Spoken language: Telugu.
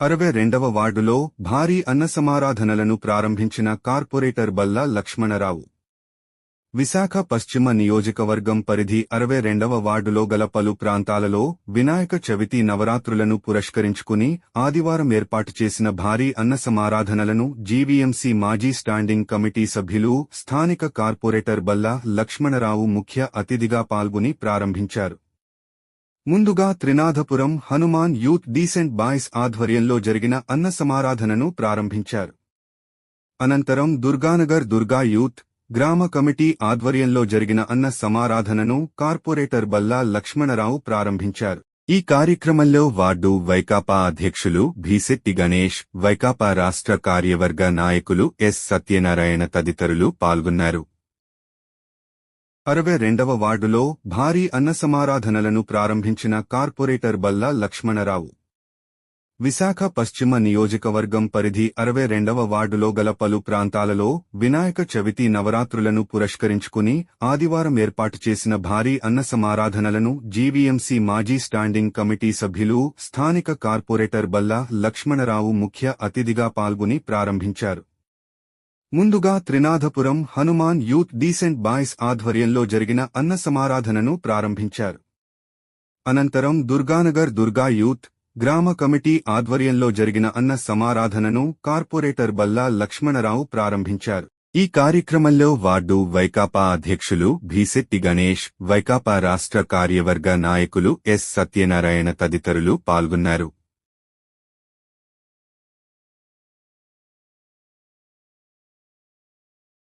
అరవై రెండవ వార్డులో భారీ అన్న సమారాధనలను ప్రారంభించిన కార్పొరేటర్ బల్లా లక్ష్మణరావు. విశాఖ పశ్చిమ నియోజకవర్గం పరిధి అరవై రెండవ వార్డులో గల పలు ప్రాంతాలలో వినాయక చవితి నవరాత్రులను పురస్కరించుకుని ఆదివారం ఏర్పాటు చేసిన భారీ అన్న సమారాధనలను జీవీఎంసీ మాజీ స్టాండింగ్ కమిటీ సభ్యులు స్థానిక కార్పొరేటర్ బల్లా లక్ష్మణరావు ముఖ్య అతిథిగా పాల్గొని ప్రారంభించారు. ముందుగా Trinathapuram Hanuman youth decent boys ఆధ్వర్యంలో జరిగిన అన్న సమారాధనను ప్రారంభించారు. అనంతరం దుర్గానగర్ దుర్గా యూత్ గ్రామ కమిటీ ఆధ్వర్యంలో జరిగిన అన్న సమారాధనను కార్పొరేటర్ బల్లా లక్ష్మణరావు ప్రారంభించారు. ఈ కార్యక్రమంలో వార్డు వైకాపా అధ్యక్షులు భీశెట్టి గణేష్ వైకాపా రాష్ట్ర కార్యవర్గ నాయకులు ఎస్. సత్యనారాయణ తదితరులు పాల్గొన్నారు. అరవై రెండవ వార్డులో భారీ అన్న సమారాధనలను ప్రారంభించిన కార్పొరేటర్ బల్లా లక్ష్మణరావు. విశాఖ పశ్చిమ నియోజకవర్గం పరిధి అరవై రెండవ వార్డులో గల పలు ప్రాంతాలలో వినాయక చవితి నవరాత్రులను పురస్కరించుకుని ఆదివారం ఏర్పాటు చేసిన భారీ అన్న సమారాధనలను జీవీఎంసీ మాజీ స్టాండింగ్ కమిటీ సభ్యులు స్థానిక కార్పొరేటర్ బల్లా లక్ష్మణరావు ముఖ్య అతిథిగా పాల్గొని ప్రారంభించారు. ముందుగా Trinathapuram Hanuman youth decent boys ఆధ్వర్యంలో జరిగిన అన్న సమారాధనను ప్రారంభించారు. అనంతరం దుర్గానగర్ దుర్గా యూత్ గ్రామ కమిటీ ఆధ్వర్యంలో జరిగిన అన్న సమారాధనను కార్పొరేటర్ బల్లా లక్ష్మణరావు ప్రారంభించారు. ఈ కార్యక్రమంలో వార్డు వైకాపా అధ్యక్షులు భీశెట్టి గణేష్ వైకాపా రాష్ట్ర కార్యవర్గ నాయకులు ఎస్ సత్యనారాయణ తదితరులు పాల్గొన్నారు.